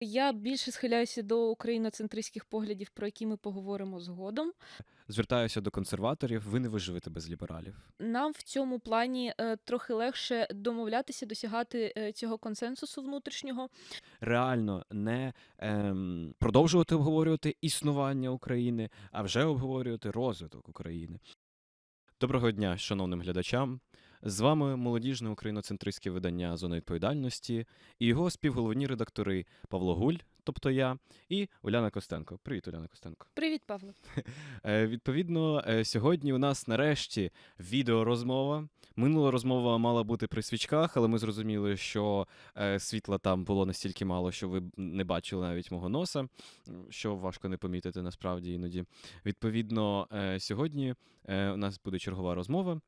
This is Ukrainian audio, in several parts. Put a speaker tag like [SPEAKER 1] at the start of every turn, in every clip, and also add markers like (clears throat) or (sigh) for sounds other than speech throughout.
[SPEAKER 1] Я більше схиляюся до україноцентристських поглядів, про які ми поговоримо згодом.
[SPEAKER 2] Звертаюся до консерваторів, ви не виживете без лібералів.
[SPEAKER 1] Нам в цьому плані е, трохи легше домовлятися, досягати е, цього консенсусу внутрішнього.
[SPEAKER 2] Реально не ем, продовжувати обговорювати існування України, а вже обговорювати розвиток України. Доброго дня, шановним глядачам. З вами молодіжне україноцентристське видання Зона відповідальності і його співголовні редактори Павло Гуль, тобто я, і Уляна Костенко. Привіт, Уляна Костенко.
[SPEAKER 1] Привіт, Павло.
[SPEAKER 2] Е, відповідно, е, сьогодні у нас нарешті відеорозмова. Минула розмова мала бути при свічках, але ми зрозуміли, що е, світла там було настільки мало, що ви не бачили навіть мого носа, що важко не помітити насправді іноді. Відповідно, сьогодні у нас буде чергова розмова.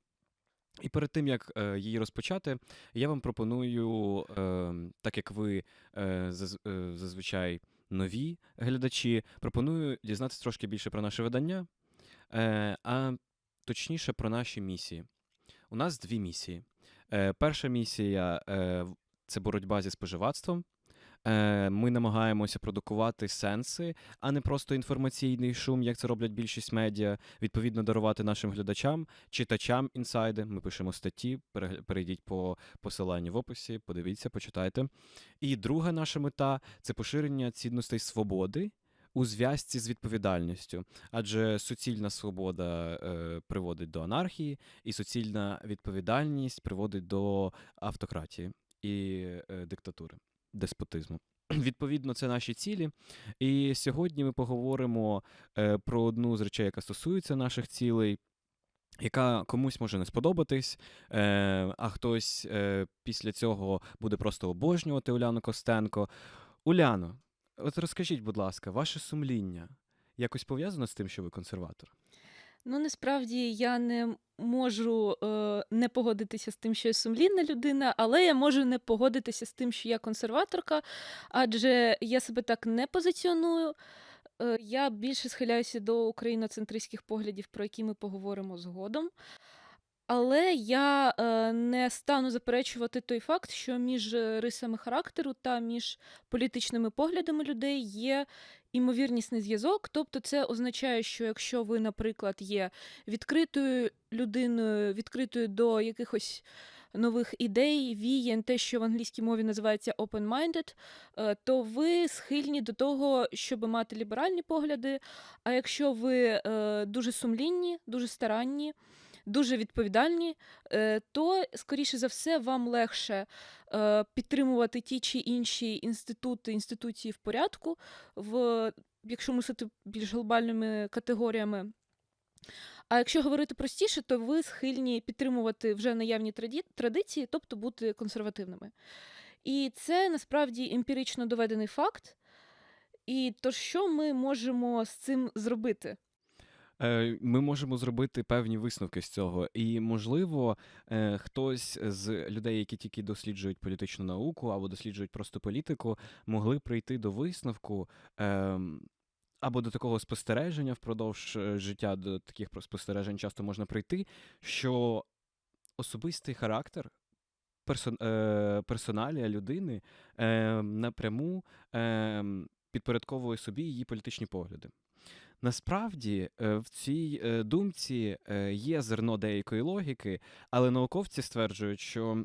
[SPEAKER 2] І перед тим як е, її розпочати, я вам пропоную, е, так як ви е, е, зазвичай нові глядачі, пропоную дізнатися трошки більше про наше видання, е, а точніше про наші місії. У нас дві місії. Е, перша місія е, це боротьба зі споживацтвом. Е, Ми намагаємося продукувати сенси, а не просто інформаційний шум, як це роблять більшість медіа. Відповідно, дарувати нашим глядачам, читачам інсайди. Ми пишемо статті, перейдіть по посиланню в описі, подивіться, почитайте. І друга наша мета це поширення цінностей свободи. У зв'язці з відповідальністю, адже суцільна свобода е, приводить до анархії, і суцільна відповідальність приводить до автократії і е, диктатури, деспотизму. (clears throat) Відповідно, це наші цілі. І сьогодні ми поговоримо е, про одну з речей, яка стосується наших цілей. Яка комусь може не сподобатись, е, а хтось е, після цього буде просто обожнювати Уляну Костенко. Уляно, от розкажіть, будь ласка, ваше сумління якось пов'язано з тим, що ви консерватор?
[SPEAKER 1] Ну, насправді я не можу е, не погодитися з тим, що я сумлінна людина, але я можу не погодитися з тим, що я консерваторка, адже я себе так не позиціоную. Е, я більше схиляюся до україноцентристських поглядів, про які ми поговоримо згодом. Але я е, не стану заперечувати той факт, що між е, рисами характеру та між політичними поглядами людей є імовірнісний зв'язок. Тобто, це означає, що якщо ви, наприклад, є відкритою людиною, відкритою до якихось нових ідей, віянь, те, що в англійській мові називається open-minded, е, то ви схильні до того, щоб мати ліберальні погляди. А якщо ви е, дуже сумлінні, дуже старанні, дуже відповідальні, е, то, скоріше за все, вам легше е, підтримувати ті чи інші інститути, інституції в порядку, в, якщо мислити більш глобальними категоріями. А якщо говорити простіше, то ви схильні підтримувати вже наявні традиції, тобто бути консервативними. І це насправді емпірично доведений факт. І то, що ми можемо з цим зробити?
[SPEAKER 2] Е, Ми можемо зробити певні висновки з цього, і можливо, е, хтось з людей, які тільки досліджують політичну науку або досліджують просто політику, могли прийти до висновку. ем, Або до такого спостереження впродовж е, життя, до таких спостережень часто можна прийти, що особистий характер персон, персоналія людини е, напряму е, підпорядковує собі її політичні погляди. Насправді е, в цій е, думці е, є зерно деякої логіки, але науковці стверджують, що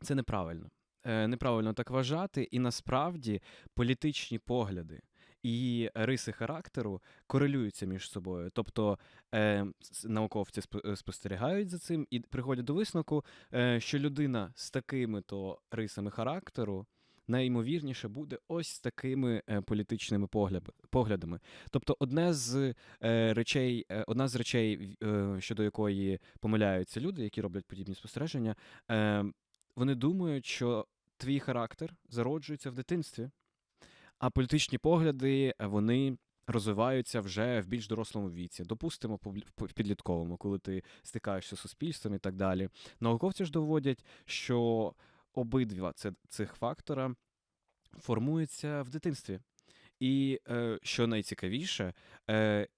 [SPEAKER 2] це неправильно. Неправильно так вважати, і насправді політичні погляди і риси характеру корелюються між собою. Тобто е, науковці спо- спостерігають за цим і приходять до висновку, е, що людина з такими то рисами характеру найімовірніше буде ось з такими е, політичними погляд- поглядами. Тобто, одне з е, речей, е, одна з речей, щодо якої помиляються люди, які роблять подібні спостереження, вони думають, що твій характер зароджується в дитинстві, а політичні погляди вони розвиваються вже в більш дорослому віці. Допустимо, в підлітковому, коли ти стикаєшся з суспільством і так далі. Науковці ж доводять, що обидва цих фактора формуються в дитинстві. І е, що найцікавіше, е,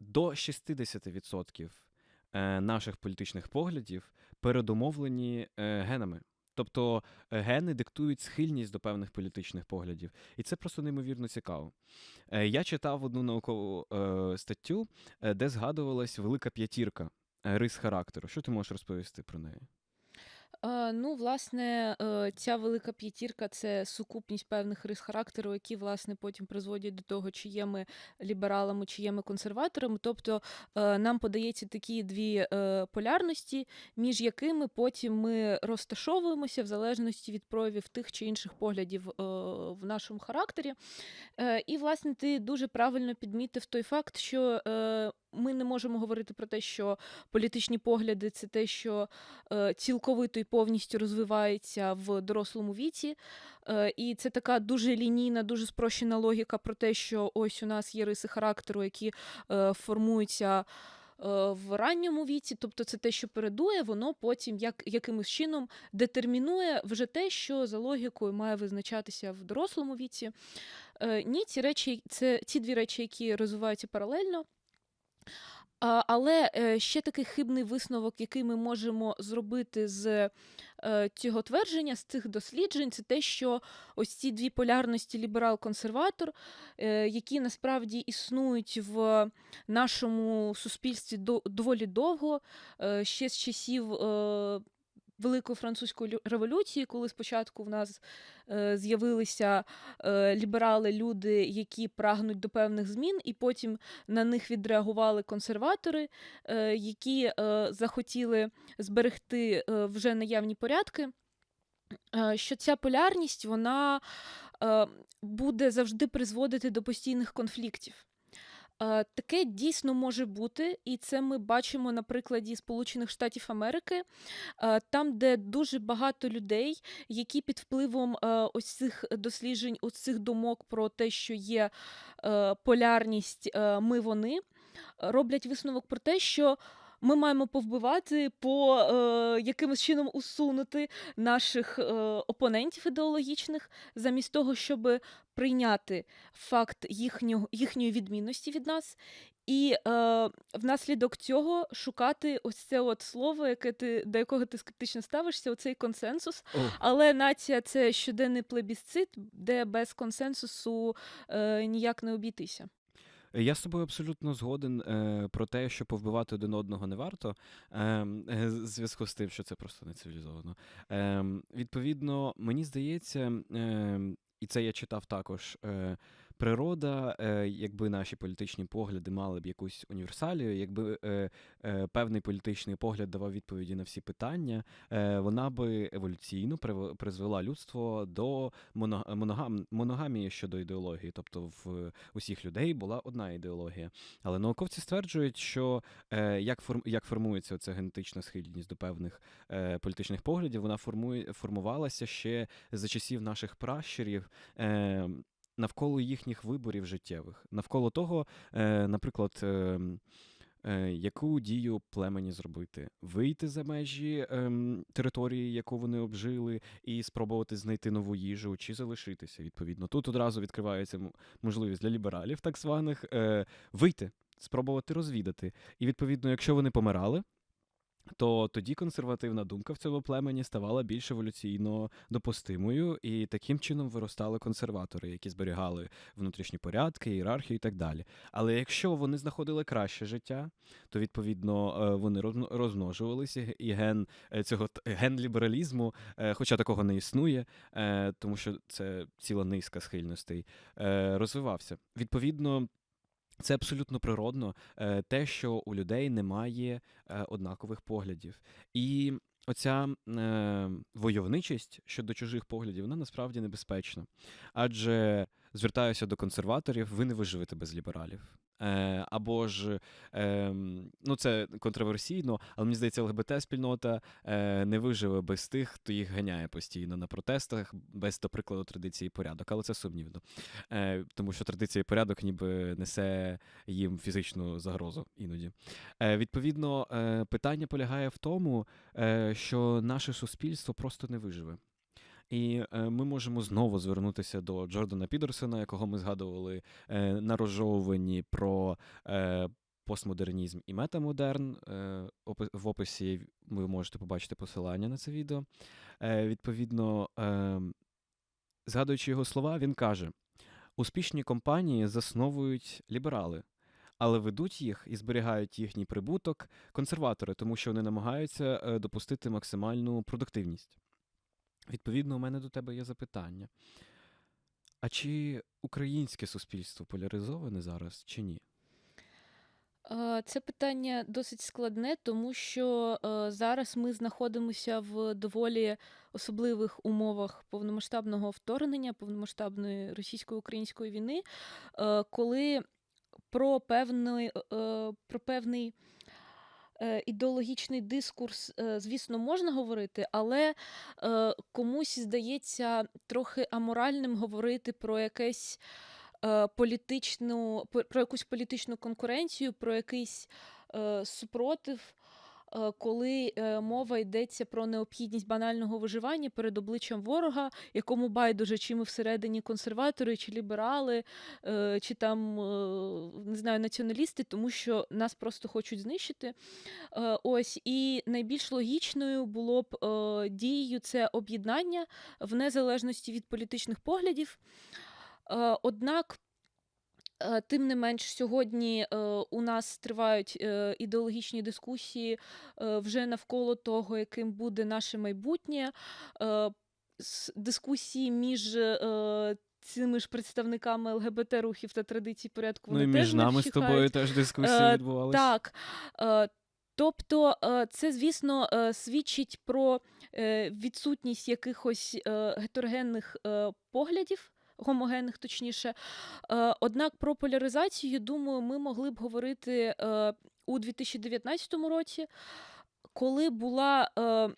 [SPEAKER 2] до 60% е, наших політичних поглядів передумовлені е, генами. Тобто гени диктують схильність до певних політичних поглядів, і це просто неймовірно цікаво. Я читав одну наукову статтю, де згадувалась велика п'ятірка рис характеру. Що ти можеш розповісти про неї?
[SPEAKER 1] Е, ну, власне, е, ця велика п'ятірка це сукупність певних рис характеру, які, власне, потім призводять до того, чи є ми лібералами, чи є ми консерваторами. Тобто е, нам подається такі дві полярності, між якими потім ми розташовуємося в залежності від проявів тих чи інших поглядів в нашому характері. І, власне, ти дуже правильно підмітив той факт, що ми не можемо говорити про те, що політичні погляди це те, що е, цілковито і повністю розвивається в дорослому віці. Е, І це така дуже лінійна, дуже спрощена логіка про те, що ось у нас є риси характеру, які е, формуються. е, В ранньому віці, тобто це те, що передує, воно потім як, якимось чином детермінує вже те, що за логікою має визначатися в дорослому віці. Е, Ні, ці речі, це ці дві речі, які розвиваються паралельно. Але е, ще такий хибний висновок, який ми можемо зробити з е, цього твердження, з цих досліджень, це те, що ось ці дві полярності ліберал-консерватор, е, які насправді існують в нашому суспільстві до- доволі довго, ще з часів. Великої французької революції, коли спочатку в нас е, з'явилися е, ліберали, люди, які прагнуть до певних змін, і потім на них відреагували консерватори, е, які е, захотіли зберегти е, вже наявні порядки. е, Що ця полярність вона буде завжди призводити до постійних конфліктів. Е, Таке дійсно може бути, і це ми бачимо на прикладі Сполучених Штатів Америки, е, там, де дуже багато людей, які під впливом е, ось цих досліджень, ось цих думок про те, що є полярність ми вони, роблять висновок про те, що ми маємо повбивати по е, якимось чином усунути наших е, опонентів ідеологічних, замість того, щоб прийняти факт їхнього, їхньої відмінності від нас, і е, внаслідок цього шукати ось це от слово, яке ти, до якого ти скептично ставишся, оцей консенсус. Але нація це щоденний плебісцит, де без консенсусу е, ніяк не обійтися.
[SPEAKER 2] Я з тобою абсолютно згоден е, про те, що повбивати один одного не варто, ем, е, з зв'язку з тим, що це просто не цивілізовано. Е, відповідно, мені здається, е, і це я читав також. Е, Природа, е, якби наші політичні погляди мали б якусь універсалію, якби е, е, певний політичний погляд давав відповіді на всі питання, вона би еволюційно призвела людство до моно- моногам- моногамії щодо ідеології, тобто в усіх людей була одна ідеологія. Але науковці стверджують, що як, форм, як формується ця генетична схильність до певних політичних поглядів, вона формує, формувалася ще за часів наших пращурів. Навколо їхніх виборів життєвих, навколо того, е, наприклад, е, е, яку дію племені зробити, вийти за межі ем, території, яку вони обжили, і спробувати знайти нову їжу, чи залишитися. Відповідно, тут одразу відкривається можливість для лібералів, так званих, вийти, спробувати розвідати. І відповідно, якщо вони помирали. То тоді консервативна думка в цьому племені ставала більш еволюційно допустимою, і таким чином виростали консерватори, які зберігали внутрішні порядки, ієрархію і так далі. Але якщо вони знаходили краще життя, то відповідно е, вони розмножувалися, і ген е, цього ген лібералізму, е, хоча такого не існує, тому що це ціла низка схильностей, розвивався. Відповідно. Це абсолютно природно, е, те, що у людей немає е, однакових поглядів. І оця е, войовничість щодо чужих поглядів, вона насправді небезпечна. Адже звертаюся до консерваторів, ви не виживете без лібералів. Е, або ж е, ну це контроверсійно, але мені здається, ЛГБТ-спільнота е, не виживе без тих, хто їх ганяє постійно на протестах, без, до прикладу, традиції порядок. Але це сумнівно. Е, тому що традиція і порядок ніби несе їм фізичну загрозу іноді. Е, відповідно, е, питання полягає в тому, е, що наше суспільство просто не виживе. І е, ми можемо знову звернутися до Джордана Підерсона, якого ми згадували е, на розжовуванні про е, постмодернізм і метамодерн. В описі ви можете побачити посилання на це відео. Відповідно, е, згадуючи його слова, він каже: успішні компанії засновують ліберали, але ведуть їх і зберігають їхній прибуток консерватори, тому що вони намагаються допустити максимальну продуктивність. Відповідно, у мене до тебе є запитання. А чи українське суспільство поляризоване зараз, чи ні?
[SPEAKER 1] Е, Це питання досить складне, тому що е, зараз ми знаходимося в доволі особливих умовах повномасштабного вторгнення, повномасштабної російсько-української війни, е, коли про певний, про певний ідеологічний дискурс, е, звісно, можна говорити, але е, комусь здається трохи аморальним говорити про якесь е, політичну, про якусь політичну конкуренцію, про якийсь е, супротив, е, коли е, мова йдеться про необхідність банального виживання перед обличчям ворога, якому байдуже, чи ми всередині консерватори, чи ліберали, е, чи там е, не знаю, націоналісти, тому що нас просто хочуть знищити. Е, Ось і найбільш логічною було б е, дією це об'єднання в незалежності від політичних поглядів. Е, Однак, е, тим не менш, сьогодні е, у нас тривають е, ідеологічні дискусії е, вже навколо того, яким буде наше майбутнє, е, дискусії між. е, Цими ж представниками ЛГБТ-рухів та традицій порядку
[SPEAKER 2] Ну і між
[SPEAKER 1] теж
[SPEAKER 2] нами з тобою теж дискусії
[SPEAKER 1] Е,
[SPEAKER 2] відбувалися.
[SPEAKER 1] Так. Е, Тобто, е, це, звісно, е, свідчить про е, відсутність якихось е, гетерогенних е, поглядів, гомогенних, точніше. Е, Однак про поляризацію, думаю, ми могли б говорити е, у 2019 році, коли була. е,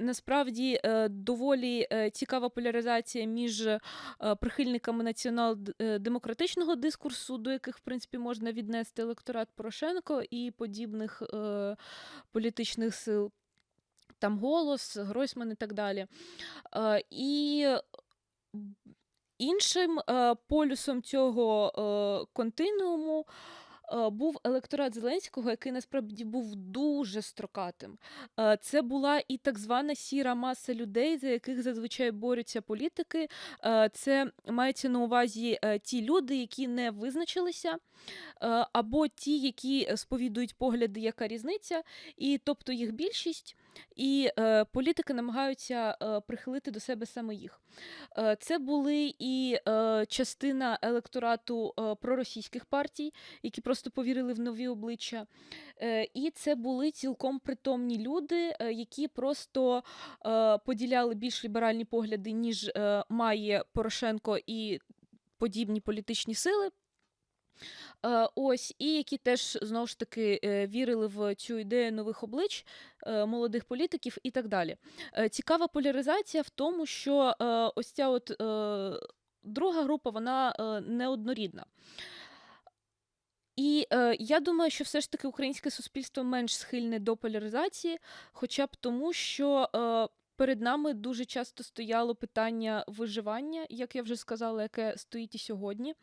[SPEAKER 1] Насправді доволі цікава поляризація між прихильниками націонал-демократичного дискурсу, до яких, в принципі, можна віднести електорат Порошенко і подібних політичних сил. Там голос, Гройсман і так далі. І іншим е, полюсом цього е, континууму е, був електорат Зеленського, який насправді був дуже строкатим. Е, Це була і так звана сіра маса людей, за яких зазвичай борються політики. Е, Це мається на увазі е, ті люди, які не визначилися, або ті, які сповідують погляди, яка різниця, і тобто їх більшість. І е, політики намагаються е, прихилити до себе саме їх. Е, це були і е, частина електорату е, проросійських партій, які просто повірили в нові обличчя. Е, і це були цілком притомні люди, е, які просто е, поділяли більш ліберальні погляди, ніж е, має Порошенко і подібні політичні сили. Е, Ось, і які теж знову ж таки е, вірили в цю ідею нових облич, е, молодих політиків і так далі. Цікава поляризація в тому, що ось ця от друга група, вона неоднорідна. І е, я думаю, що все ж таки українське суспільство менш схильне до поляризації, хоча б тому, що е, перед нами дуже часто стояло питання виживання, як я вже сказала, яке стоїть і сьогодні.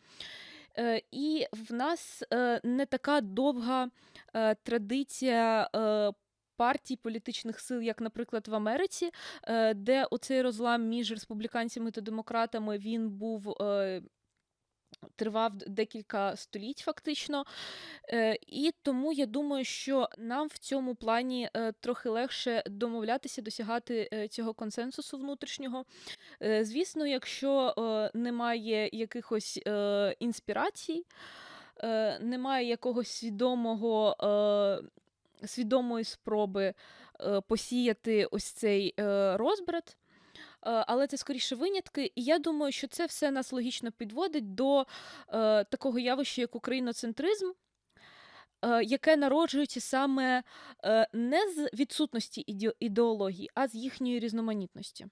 [SPEAKER 1] Е, І в нас е, не така довга е, традиція. Партій політичних сил, як, наприклад, в Америці, де оцей розлам між республіканцями та демократами він був тривав декілька століть, фактично. Е, І тому я думаю, що нам в цьому плані е, трохи легше домовлятися, досягати е, цього консенсусу внутрішнього. Звісно, якщо немає якихось інспірацій, немає якогось свідомого. Свідомої спроби посіяти ось цей розбрат, але це скоріше винятки. І я думаю, що це все нас логічно підводить до е, такого явища, як україноцентризм, е, яке народжується саме е, не з відсутності ідеології, а з їхньої різноманітності.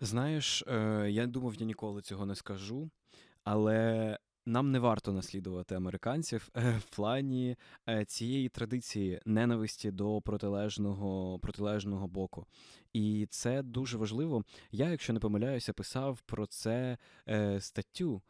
[SPEAKER 2] Знаєш, е, я думав, я ніколи цього не скажу, але нам не варто наслідувати американців е, в плані е, цієї традиції ненависті до протилежного, протилежного боку. І це дуже важливо. Я, якщо не помиляюся, писав про це е, статтю.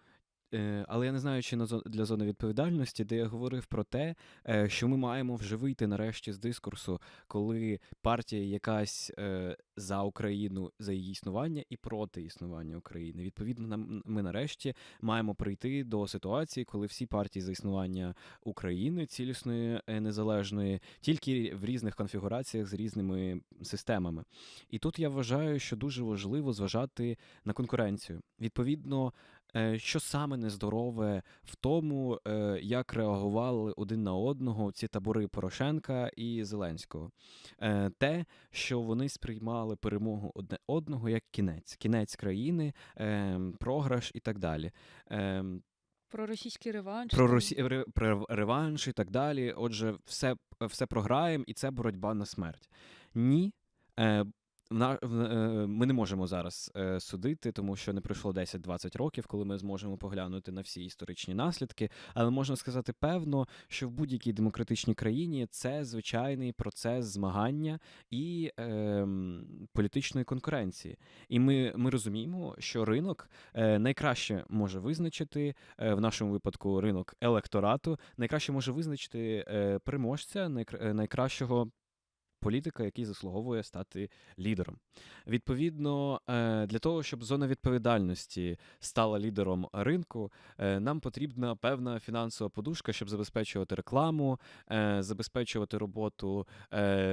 [SPEAKER 2] Е, Але я не знаю, чи для зони відповідальності, де я говорив про те, е, що ми маємо вже вийти нарешті з дискурсу, коли партія якась е, за Україну, за її існування і проти існування України. Відповідно, ми нарешті маємо прийти до ситуації, коли всі партії за існування України цілісної незалежної, тільки в різних конфігураціях з різними системами. І тут я вважаю, що дуже важливо зважати на конкуренцію. Відповідно, що саме нездорове в тому, е, як реагували один на одного ці табори Порошенка і Зеленського. Е, Те, що вони сприймали перемогу одне одного як кінець, кінець країни, е, програш і так далі. Е,
[SPEAKER 1] Про російський реванш.
[SPEAKER 2] про. Росі... про реванш і так далі. Отже, все, все програємо, і це боротьба на смерть. Ні. На- е, ми не можемо зараз е, судити, тому що не пройшло 10-20 років, коли ми зможемо поглянути на всі історичні наслідки. Але можна сказати певно, що в будь-якій демократичній країні це звичайний процес змагання і е, політичної конкуренції. І ми, ми розуміємо, що ринок е, найкраще може визначити в нашому випадку ринок електорату, найкраще може визначити переможця, найкращого. Політика, який заслуговує стати лідером. Відповідно, е, для того, щоб зона відповідальності стала лідером ринку, е, нам потрібна певна фінансова подушка, щоб забезпечувати рекламу, е, забезпечувати роботу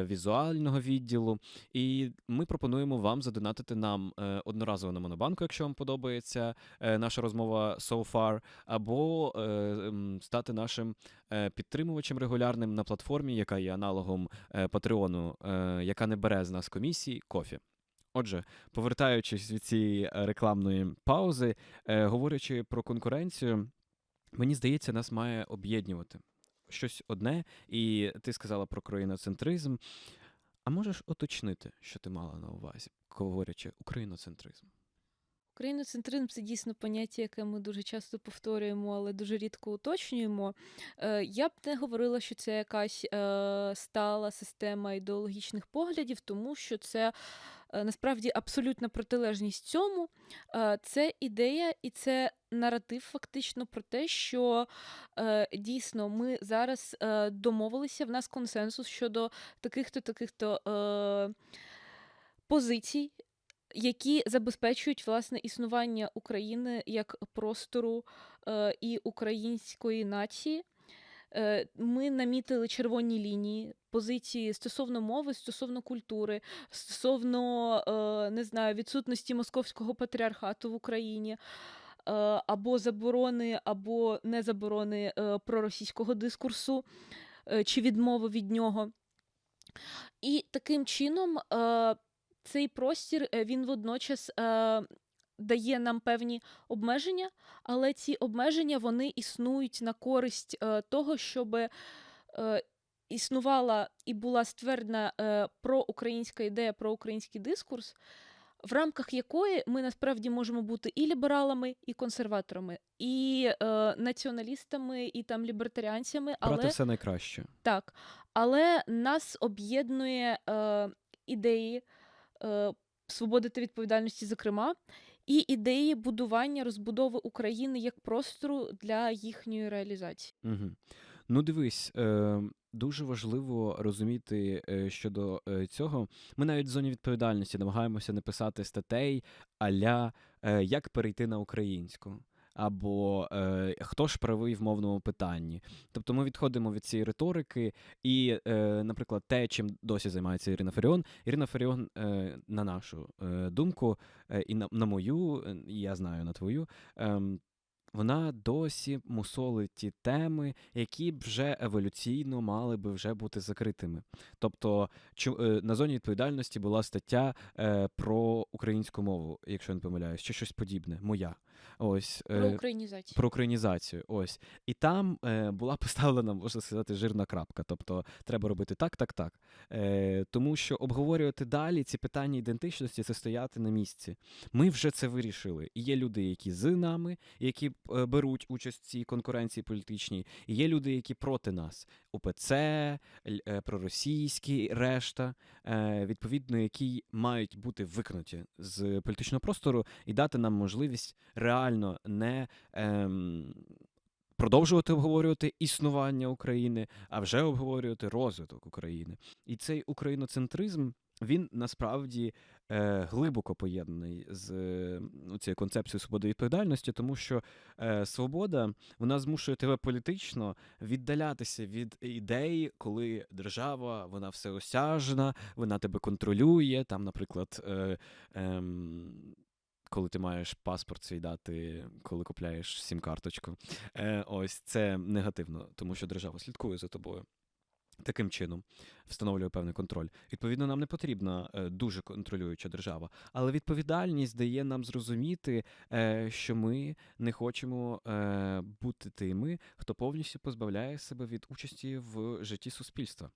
[SPEAKER 2] візуального відділу. І ми пропонуємо вам задонатити нам одноразово на монобанку, якщо вам подобається наша розмова so far, або стати нашим підтримувачем регулярним на платформі, яка є аналогом е, Патреону, е, яка не бере з нас комісії, кофі. Отже, повертаючись від цієї е, рекламної паузи, е, говорячи про конкуренцію, мені здається, нас має об'єднувати щось одне, і ти сказала про країноцентризм. А можеш уточнити, що ти мала на увазі, говорячи україноцентризм?
[SPEAKER 1] Україноцентризм це дійсно поняття, яке ми дуже часто повторюємо, але дуже рідко уточнюємо. Е, Я б не говорила, що це якась е, стала система ідеологічних поглядів, тому що це е, насправді абсолютна протилежність цьому. Це ідея і це наратив фактично про те, що е, дійсно ми зараз е, домовилися, в нас консенсус щодо таких-то таких-то е, позицій, які забезпечують власне існування України як простору е, і української нації. Е, Ми намітили червоні лінії, позиції стосовно мови, стосовно культури, стосовно е, не знаю, відсутності московського патріархату в Україні. Або заборони, або не заборони проросійського дискурсу чи відмови від нього. І таким чином цей простір е, він водночас е, дає нам певні обмеження, але ці обмеження вони існують на користь е, того, щоб е, існувала і була ствердна е, проукраїнська ідея, проукраїнський дискурс, в рамках якої ми насправді можемо бути і лібералами, і консерваторами, і е, націоналістами, і там лібертаріанцями, але
[SPEAKER 2] Брати все найкраще.
[SPEAKER 1] так, але нас об'єднує е, ідеї свободи та відповідальності, зокрема, і ідеї будування розбудови України як простору для їхньої реалізації.
[SPEAKER 2] Угу. Ну, дивись, е, дуже важливо розуміти е, щодо е, цього. Ми навіть в зоні відповідальності намагаємося не писати статей аля е, як перейти на українську. Або е, хто ж правий в мовному питанні. Тобто ми відходимо від цієї риторики, і, е, наприклад, те, чим досі займається Ірина Фаріон. Ірина Фаріон, е, на нашу е, думку, е, і на, на мою, е, і я знаю на твою, ем, вона досі мусолить ті теми, які вже еволюційно мали би вже бути закритими. Тобто, е, на зоні відповідальності була стаття е, про українську мову, якщо я не помиляюсь, чи щось подібне, моя. Ось е,
[SPEAKER 1] Про українізацію.
[SPEAKER 2] про українізацію. Ось. І там е, була (laughs) поставлена, можна сказати, жирна крапка. Тобто треба робити так, так, так. Е, тому що обговорювати далі ці питання ідентичності це стояти на місці. Ми вже це вирішили. І є люди, які з нами, які е, беруть участь в цій конкуренції політичній, і є люди, які проти нас. УПЦ, е, проросійські, решта, е, відповідно, які мають бути викинуті з політичного простору і дати нам можливість реально не ем, продовжувати обговорювати існування України, а вже обговорювати розвиток України. І цей україноцентризм він насправді е, глибоко поєднаний з е, цією концепцією свободи і відповідальності, тому що е, свобода вона змушує тебе політично віддалятися від ідеї, коли держава вона всеосяжна, вона тебе контролює. Там, наприклад, е, ем, коли ти маєш паспорт свій дати, коли купляєш сім-карточку. Е, ось це негативно, тому що держава слідкує за тобою. Таким чином встановлює певний контроль. Відповідно, нам не потрібна е, дуже контролююча держава, але відповідальність дає нам зрозуміти, е, що ми не хочемо е, бути тими, хто повністю позбавляє себе від участі в житті суспільства.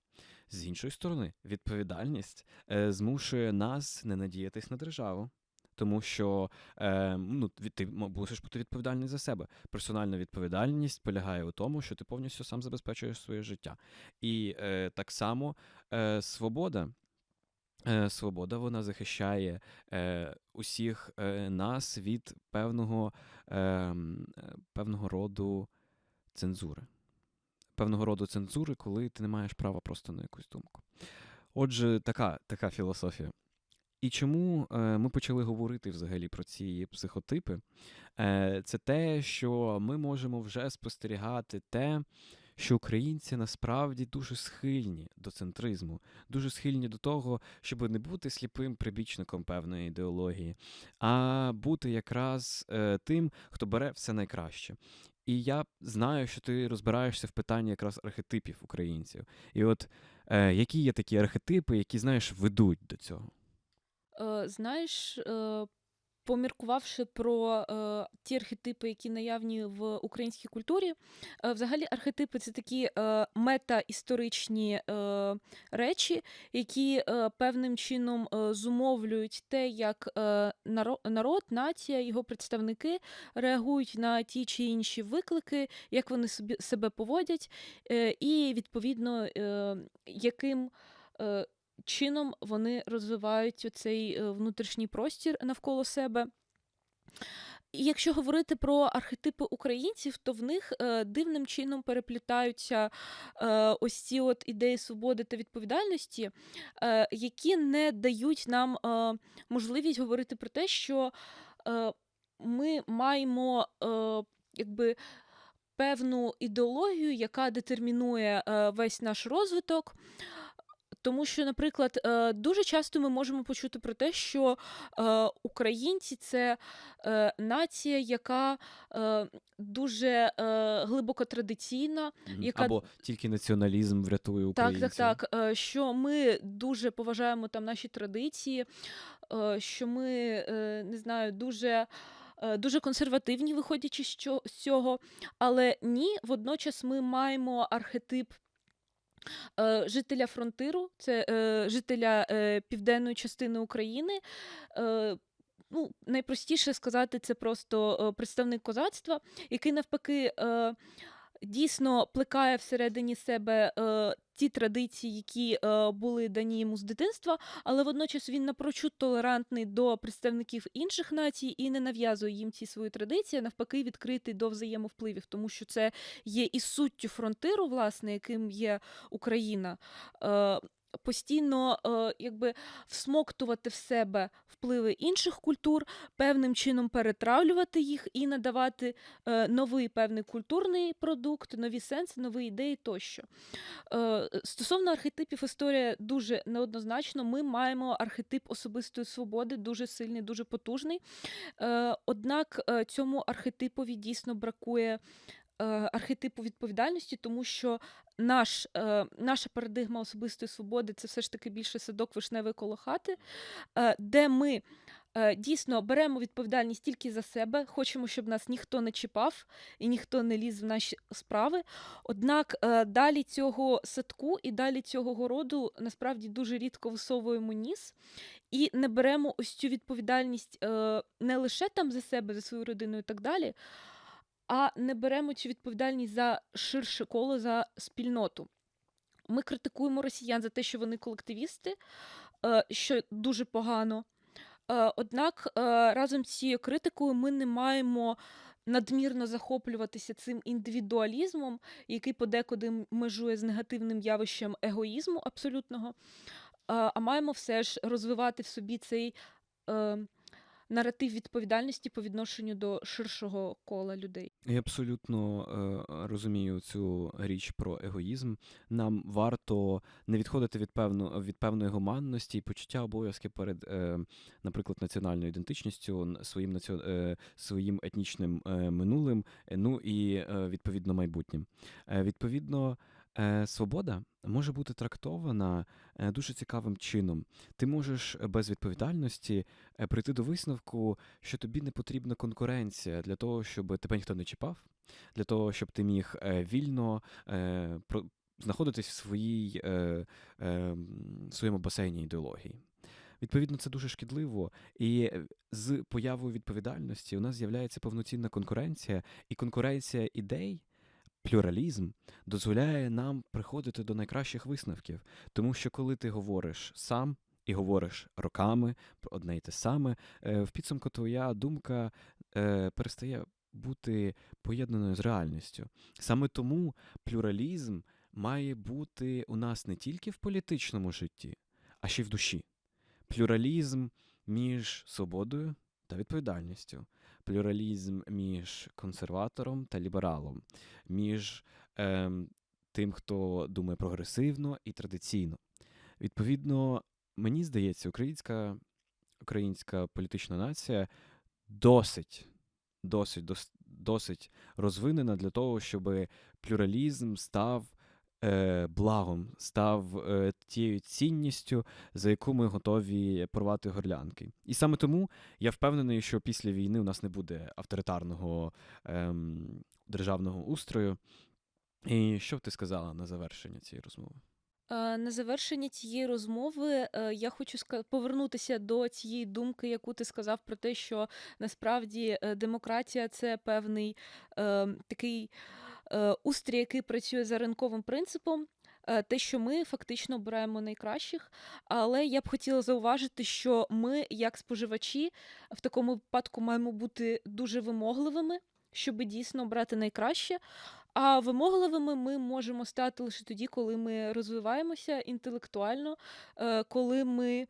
[SPEAKER 2] З іншої сторони, відповідальність змушує нас не надіятись на державу. Тому що е, ну, ти мусиш бути відповідальний за себе. Персональна відповідальність полягає у тому, що ти повністю сам забезпечуєш своє життя. І е, так само е, свобода. Е, Свобода вона захищає е, усіх е, нас від певного, е, е, певного роду цензури. Певного роду цензури, коли ти не маєш права просто на якусь думку. Отже, така, така філософія. І чому е, ми почали говорити взагалі про ці психотипи? Е, це те, що ми можемо вже спостерігати те, що українці насправді дуже схильні до центризму, дуже схильні до того, щоб не бути сліпим прибічником певної ідеології, а бути якраз е, тим, хто бере все найкраще. І я знаю, що ти розбираєшся в питанні якраз архетипів українців. І от е, які є такі архетипи, які, знаєш, ведуть до цього?
[SPEAKER 1] Е, знаєш, е, поміркувавши про е, ті архетипи, які наявні в українській культурі, взагалі архетипи це такі мета-історичні речі, які певним чином зумовлюють те, як народ, нація, його представники реагують на ті чи інші виклики, як вони собі, себе поводять, і відповідно яким. Е, чином вони розвивають цей внутрішній простір навколо себе. І якщо говорити про архетипи українців, то в них е, дивним чином переплітаються е, ось ці от ідеї свободи та відповідальності, е, які не дають нам е, можливість говорити про те, що е, ми маємо е, якби певну ідеологію, яка детермінує е, весь наш розвиток. Тому що, наприклад, е, дуже часто ми можемо почути про те, що е, українці це е, нація, яка дуже глибоко традиційна, яка
[SPEAKER 2] Або тільки націоналізм врятує
[SPEAKER 1] так,
[SPEAKER 2] українців.
[SPEAKER 1] так, так. е, Що ми дуже поважаємо там наші традиції, що ми не знаю, дуже. Дуже консервативні, виходячи з цього, але ні, водночас ми маємо архетип е, жителя фронтиру, це е, жителя е, південної частини України. Ну, найпростіше сказати, це просто представник козацтва, який навпаки дійсно плекає всередині себе е, ті традиції, які е, були дані йому з дитинства, але водночас він напрочуд толерантний до представників інших націй і не нав'язує їм ці свої традиції, навпаки, відкритий до взаємовпливів, тому що це є і суттю фронтиру, власне, яким є Україна. Е, Постійно е, якби всмоктувати в себе впливи інших культур, певним чином перетравлювати їх і надавати е, новий певний культурний продукт, нові сенси, нові ідеї тощо. Е, стосовно архетипів, історія дуже неоднозначно. Ми маємо архетип особистої свободи, дуже сильний, дуже потужний. Е, однак е, цьому архетипові дійсно бракує. Е, Архетипу відповідальності, тому що наш, е, наша парадигма особистої свободи це все ж таки більше садок вишневий коло хати, е, де ми дійсно беремо відповідальність тільки за себе, хочемо, щоб нас ніхто не чіпав і ніхто не ліз в наші справи. Однак далі цього садку і далі цього городу насправді дуже рідко висовуємо ніс і не беремо ось цю відповідальність не лише там за себе, за свою родину і так далі, а не беремо цю відповідальність за ширше коло, за спільноту. Ми критикуємо росіян за те, що вони колективісти, е, що дуже погано. Е, однак, е, разом з цією критикою ми не маємо надмірно захоплюватися цим індивідуалізмом, який подекуди межує з негативним явищем егоїзму абсолютного, а маємо все ж розвивати в собі цей наратив відповідальності по відношенню до ширшого кола людей.
[SPEAKER 2] Я абсолютно е, розумію цю річ про егоїзм. Нам варто не відходити від певно, від певної гуманності і почуття обов'язки перед, е, наприклад, національною ідентичністю, своїм націо, е, своїм етнічним е, минулим, е, ну і е, відповідно майбутнім. Відповідно, свобода може бути трактована е, дуже цікавим чином. Ти можеш е, без відповідальності е, прийти до висновку, що тобі не потрібна конкуренція для того, щоб тебе ніхто не чіпав, для того, щоб ти міг е, вільно е, знаходитись в своїй, е, е, своєму басейні ідеології. Відповідно, це дуже шкідливо. І е, з появою відповідальності у нас з'являється повноцінна конкуренція, і конкуренція ідей, плюралізм дозволяє нам приходити до найкращих висновків. Тому що коли ти говориш сам і говориш роками про одне й те саме, е, в підсумку твоя думка е, перестає бути поєднаною з реальністю. Саме тому плюралізм має бути у нас не тільки в політичному житті, а ще й в душі. Плюралізм між свободою та відповідальністю, плюралізм між консерватором та лібералом, між ем, тим, хто думає прогресивно і традиційно. Відповідно, мені здається, українська, українська політична нація досить, досить, дос- досить розвинена для того, щоб плюралізм став е, благом, став е, тією цінністю, за яку ми готові порвати горлянки. І саме тому я впевнений, що після війни у нас не буде авторитарного ем, державного устрою. І що б ти сказала на завершення цієї розмови?
[SPEAKER 1] Е, На завершення цієї розмови е, я хочу повернутися до цієї думки, яку ти сказав про те, що насправді е, демократія це певний е, такий устрій, який працює за ринковим принципом. Е, Те, що ми фактично обираємо найкращих, але я б хотіла зауважити, що ми, як споживачі, в такому випадку маємо бути дуже вимогливими, щоб дійсно обрати найкраще. А вимогливими ми можемо стати лише тоді, коли ми розвиваємося інтелектуально, е, коли ми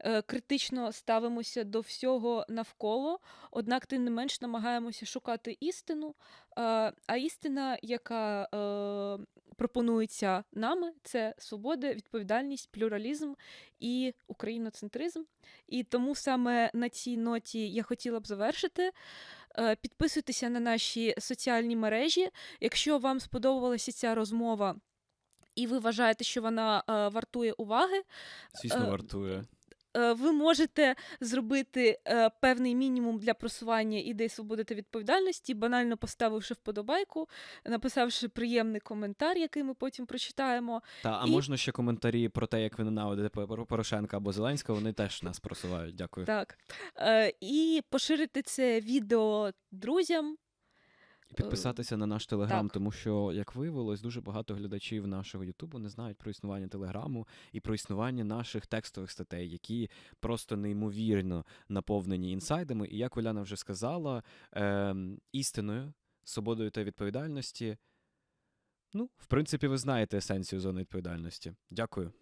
[SPEAKER 1] е, критично ставимося до всього навколо, однак тим не менш намагаємося шукати істину. Е, А істина, яка пропонується нами, це свобода, відповідальність, плюралізм і україноцентризм. І тому саме на цій ноті я хотіла б завершити. Е, Підписуйтеся на наші соціальні мережі. Якщо вам сподобалася ця розмова і ви вважаєте, що вона е, вартує уваги,
[SPEAKER 2] Звісно,
[SPEAKER 1] Е,
[SPEAKER 2] вартує.
[SPEAKER 1] Е, ви можете зробити е, певний мінімум для просування ідей свободи та відповідальності, банально поставивши вподобайку, написавши приємний коментар, який ми потім прочитаємо.
[SPEAKER 2] Та, а
[SPEAKER 1] і-
[SPEAKER 2] можна ще коментарі про те, як ви ненавидите Пор- Порошенка або Зеленського, вони теж нас просувають. Дякую.
[SPEAKER 1] Так. Е, І поширити це відео друзям.
[SPEAKER 2] І підписатися на наш телеграм,
[SPEAKER 1] так.
[SPEAKER 2] тому що, як виявилось, дуже багато глядачів нашого Ютубу не знають про існування телеграму і про існування наших текстових статей, які просто неймовірно наповнені інсайдами. І як Оляна вже сказала, ем, істиною, свободою та відповідальності. Ну, в принципі, ви знаєте есенцію зони відповідальності. Дякую.